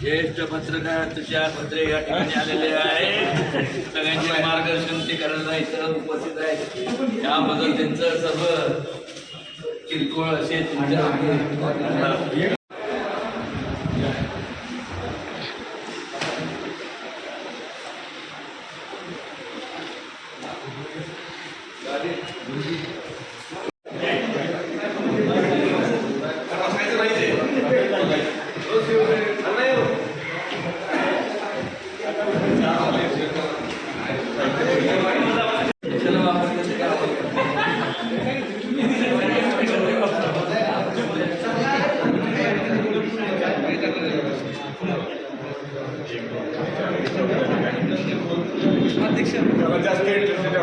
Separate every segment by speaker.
Speaker 1: ज्येष्ठ पत्रकार तुषार पत्रे या ठिकाणी आलेले आहे सगळ्यांचे मार्गदर्शन ते करायला इथं उपस्थित आहेत. त्याबद्दल त्यांचं सर्व किरकोळ असे तुमच्या कशाला वापरतात ते काय?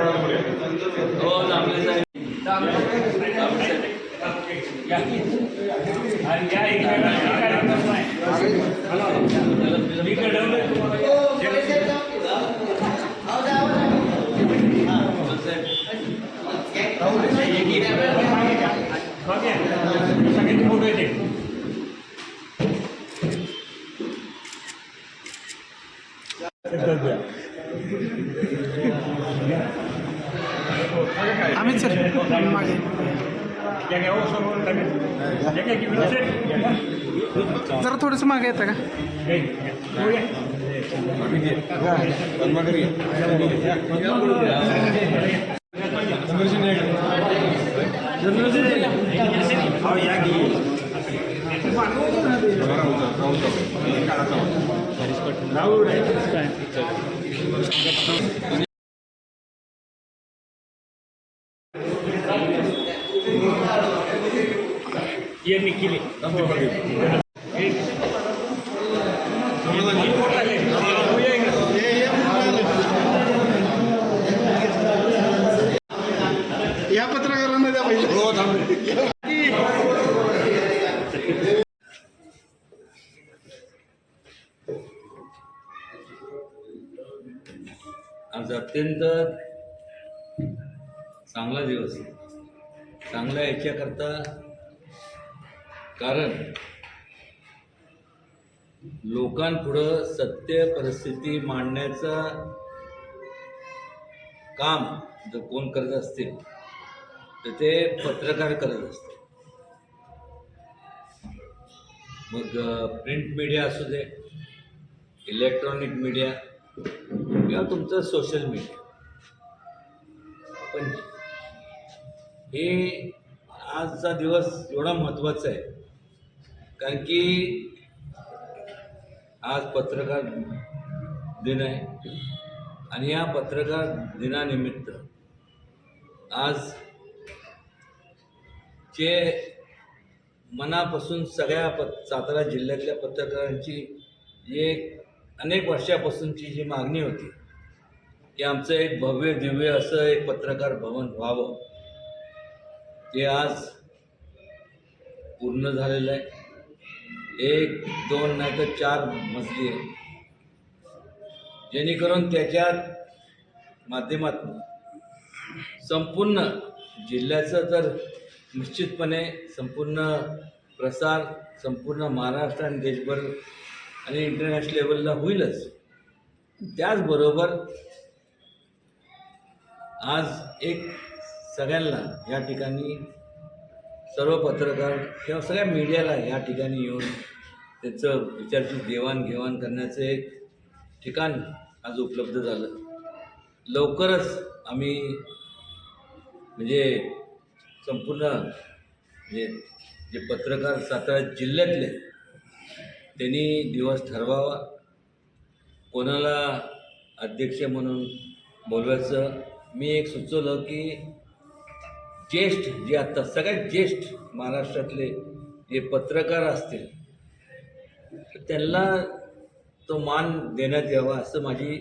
Speaker 1: हो चांगले साहेब
Speaker 2: सगळ्यांचे फोटो येते
Speaker 3: अमित सर मागे. जरा थोडंसं मागे येतं का।
Speaker 2: ये निखिल
Speaker 4: या पत्रकारांना द्या पहिले
Speaker 1: आज अत्यंत चांगला दिवस आहे. चांगला याच्याकरता कारण लोकांपुढं सत्य परिस्थिती मांडण्याचा काम जर कोण करत असतील तर ते पत्रकार करत असतात मग प्रिंट मीडिया असू दे इलेक्ट्रॉनिक मीडिया किंवा तुमचं सोशल मीडिया. पण हे आजचा दिवस एवढा महत्त्वाचा आहे. कारण की आज पत्रकार दिन आहे आणि या पत्रकार दिनानिमित्त आज जे मनापासून सगळ्या प सातारा जिल्ह्यातल्या पत्रकारांची जे एक अनेक वर्षापासूनची जी मागणी होती की आमचं एक भव्य दिव्य असं एक पत्रकार भवन व्हावं. ते आज पूर्ण झालेलं आहे. एक दोन नाही तर चार मजली आहे. जेणेकरून त्याच्यात माध्यमातून संपूर्ण जिल्ह्याचं तर निश्चितपणे संपूर्ण प्रसार संपूर्ण महाराष्ट्र आणि देशभर आणि इंटरनॅशनल लेवलला होईलच. त्याचबरोबर आज एक सगळ्यांना या ठिकाणी सर्व पत्रकार किंवा सगळ्या मीडियाला या ठिकाणी येऊन त्याचं विचारची देवाणघेवाण करण्याचं एक ठिकाण आज उपलब्ध झालं. लवकरच आम्ही म्हणजे संपूर्ण म्हणजे जे पत्रकार सातारा जिल्ह्यातले त्यांनी दिवस ठरवावा. कोणाला अध्यक्ष म्हणून बोलवायचं मी एक सुचवलं की ज्येष्ठ जे आत्ता सगळ्यात ज्येष्ठ महाराष्ट्रातले जे पत्रकार असतील त्यांना तो मान देण्यात यावा असं माझी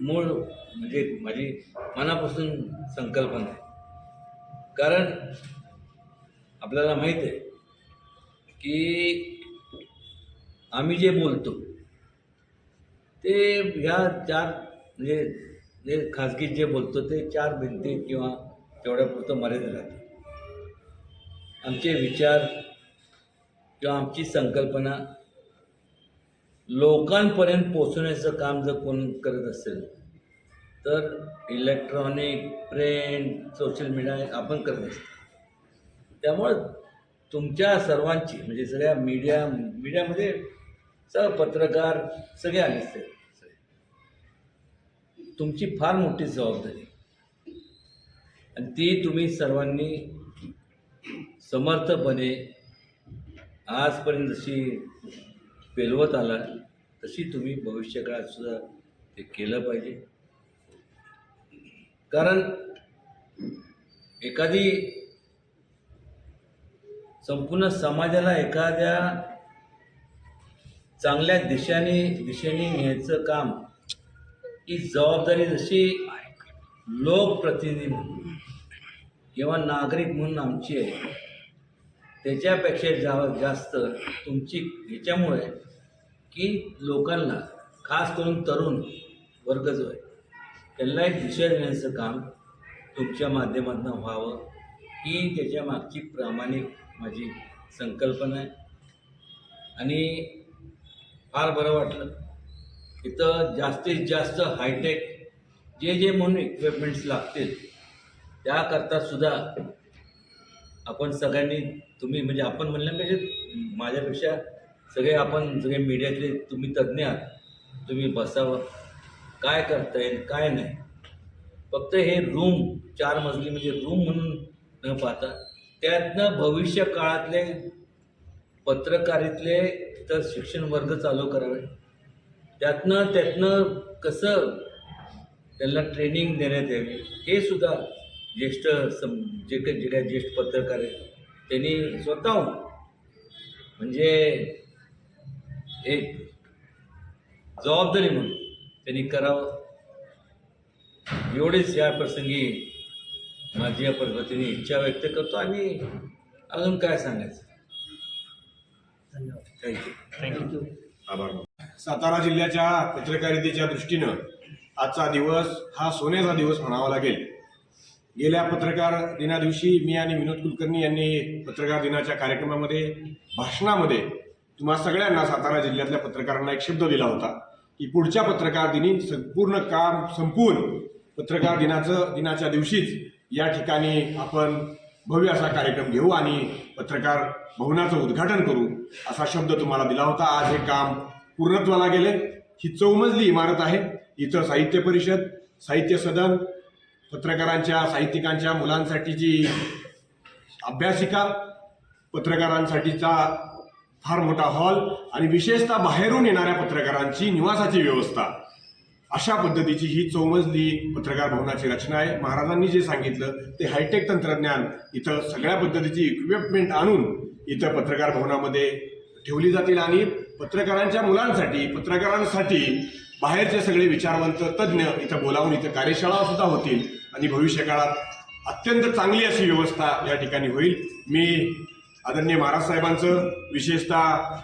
Speaker 1: मूळ म्हणजे माझी मनापासून संकल्पना आहे. कारण आपल्याला माहीत आहे की आम्ही जे बोलतो ते ह्या चार म्हणजे जे खाजगीत जे बोलतो ते चार भिंती किंवा तेवढ्यापुरतं मर्यादित राहते. आमचे विचार किंवा आमची संकल्पना लोकांपर्यंत पोचवण्याचं काम जर कोण करत असेल तर इलेक्ट्रॉनिक प्रिंट सोशल मीडिया आपण करत असतो. त्यामुळं तुमच्या सर्वांची म्हणजे सगळ्या मीडिया मीडियामध्ये सगळं पत्रकार सगळे आले असते तुमची फार मोठी जबाबदारी. आणि ती तुम्ही सर्वांनी समर्थपणे आजपर्यंत जशी पेलवत आला तशी तुम्ही भविष्यकाळात सुद्धा ते केलं पाहिजे. कारण एखादी संपूर्ण समाजाला एखाद्या चांगल्या दिशाने दिशेने न्यायचं काम ही जबाबदारी जशी लोकप्रतिनिधी म्हणून. किंवा नागरिक म्हणून आमची आहे. त्याच्यापेक्षा जा जास्त तुमची ह्याच्यामुळे की लोकांना खास करून तरुण वर्ग जो आहे त्यांना एक दिशा देण्याचं काम तुमच्या माध्यमातून व्हावं ही त्याच्या मागची प्रामाणिक माझी संकल्पना आहे. आणि फार बरं वाटलं. इथं जास्तीत जास्त हायटेक जे जे म्हणून इक्विपमेंट्स लागतील त्याकरता सुद्धा आपण सगळ्यांनी तुम्ही म्हणजे आपण म्हणल्यापेक्षा माझ्यापेक्षा सगळे आपण सगळे मीडियातले तुम्ही तज्ज्ञ आहात तुम्ही बसावं. काय करता येईल काय नाही. फक्त हे रूम चार मजली म्हणजे रूम म्हणून न पाहता त्यातनं भविष्य काळातले पत्रकारितले तर शिक्षण वर्ग चालू करावे. त्यातनं त्यातनं कसं त्यांना ट्रेनिंग देण्यात यावी. हे सुद्धा ज्येष्ठ सम जे काही जे काही ज्येष्ठ पत्रकार आहेत त्यांनी स्वतःहून म्हणजे एक जबाबदारी म्हणून त्यांनी करावं. एवढेच या प्रसंगी माझी या पद्धतीने इच्छा व्यक्त करतो आणि अजून काय सांगायचं? थँक्यू थँक्यू
Speaker 4: आभार. सातारा जिल्ह्याच्या पत्रकारितेच्या दृष्टीनं आजचा दिवस हा सोन्याचा दिवस म्हणावा लागेल. गेल्या पत्रकार दिना दिवशी मी आणि विनोद कुलकर्णी यांनी पत्रकार दिनाच्या कार्यक्रमामध्ये भाषणामध्ये तुम्हा सगळ्यांना सातारा जिल्ह्यातल्या पत्रकारांना एक शब्द दिला होता की पुढच्या पत्रकार दिनी संपूर्ण काम संपून पत्रकार दिनाचं दिनाच्या दिवशीच या ठिकाणी आपण भव्य असा कार्यक्रम घेऊ आणि पत्रकार भवनाचं उद्घाटन करू असा शब्द तुम्हाला दिला होता. आज हे काम पूर्णत्वाला गेले. ही चौमजली इमारत आहे. इथं साहित्य परिषद साहित्य सदन पत्रकारांच्या साहित्यिकांच्या मुलांसाठीची अभ्यासिका पत्रकारांसाठीचा फार मोठा हॉल आणि विशेषतः बाहेरून येणाऱ्या पत्रकारांची निवासाची व्यवस्था अशा पद्धतीची ही चौमजली पत्रकार भवनाची रचना आहे. महाराजांनी जे सांगितलं ते हायटेक तंत्रज्ञान इथं सगळ्या पद्धतीची इक्विपमेंट आणून इथं पत्रकार भवनामध्ये ठेवली जातील आणि पत्रकारांच्या मुलांसाठी पत्रकारांसाठी बाहेरचे सगळे विचारवंत तज्ज्ञ इथं बोलावून इथं कार्यशाळा सुद्धा होतील आणि भविष्यकाळात अत्यंत चांगली अशी व्यवस्था या ठिकाणी होईल. मी आदरणीय महाराज साहेबांचं विशेषतः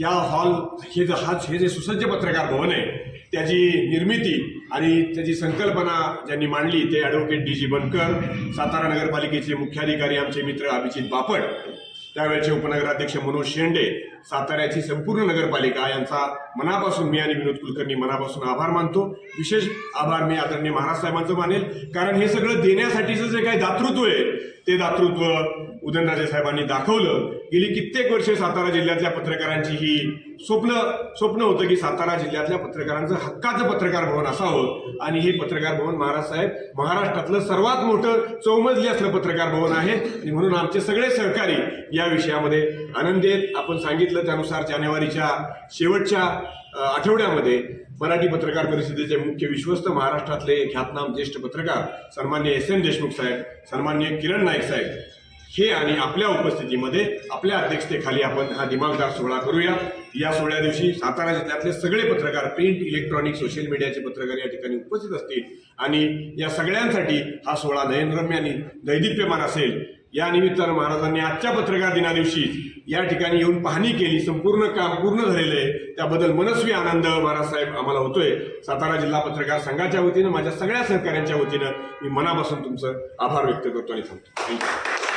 Speaker 4: या हॉल हे जे हा हे जे सुसज्ज पत्रकार भवन आहे त्याची निर्मिती आणि त्याची संकल्पना ज्यांनी मांडली ते advocate D G Bankar Satara नगरपालिकेचे मुख्याधिकारी आमचे मित्र अभिजित बापट त्यावेळेचे उपनगराध्यक्ष मनोज शेंडे साताऱ्याची संपूर्ण नगरपालिका यांचा मनापासून मी आणि विनोद कुलकर्णी मनापासून आभार मानतो. विशेष आभार मी आदरणीय महाराज साहेबांचं मानेल. कारण हे सगळं देण्यासाठीचं जे काही दातृत्व आहे ते दातृत्व उदयनराजे साहेबांनी दाखवलं. गेली कित्येक वर्षे सातारा जिल्ह्यातल्या पत्रकारांची ही स्वप्न स्वप्न होतं की सातारा जिल्ह्यातल्या पत्रकारांचं हक्काचं पत्रकार भवन असावं. आणि हे पत्रकार भवन महाराज साहेब महाराष्ट्रातलं सर्वात मोठं चौमजली असलं पत्रकार भवन आहे. आणि म्हणून आमचे सगळे सहकारी या विषयामध्ये आनंदी आहेत आपण सांगितलं त्यानुसार जानेवारीच्या शेवटच्या आठवड्यामध्ये मराठी पत्रकार परिषदेचे मुख्य विश्वस्त महाराष्ट्रातले ख्यातनाम ज्येष्ठ पत्रकार सन्मान्य एस एन देशमुख साहेब सन्मान्य किरण नाईक साहेब हे आणि आपल्या उपस्थितीमध्ये आपल्या अध्यक्षतेखाली आपण हा दिमागदार सोहळा करूया. या सोहळ्या दिवशी सातारा जिल्ह्यातले सगळे पत्रकार प्रिंट इलेक्ट्रॉनिक सोशल मीडियाचे पत्रकार या ठिकाणी उपस्थित असतील. आणि या सगळ्यांसाठी हा सोहळा नयनरम्य आणि दैदिप्यमान असेल. या निमित्तानं महाराजांनी आजच्या पत्रकार दिनादिवशी या ठिकाणी येऊन पाहणी केली. संपूर्ण काम पूर्ण झालेलं आहे. त्याबद्दल मनस्वी आनंद महाराज साहेब आम्हाला होतोय. सातारा जिल्हा पत्रकार संघाच्या वतीनं माझ्या सगळ्या सहकाऱ्यांच्या वतीनं मी मनापासून तुमचं आभार व्यक्त करतो आणि थांबतो. थँक्यू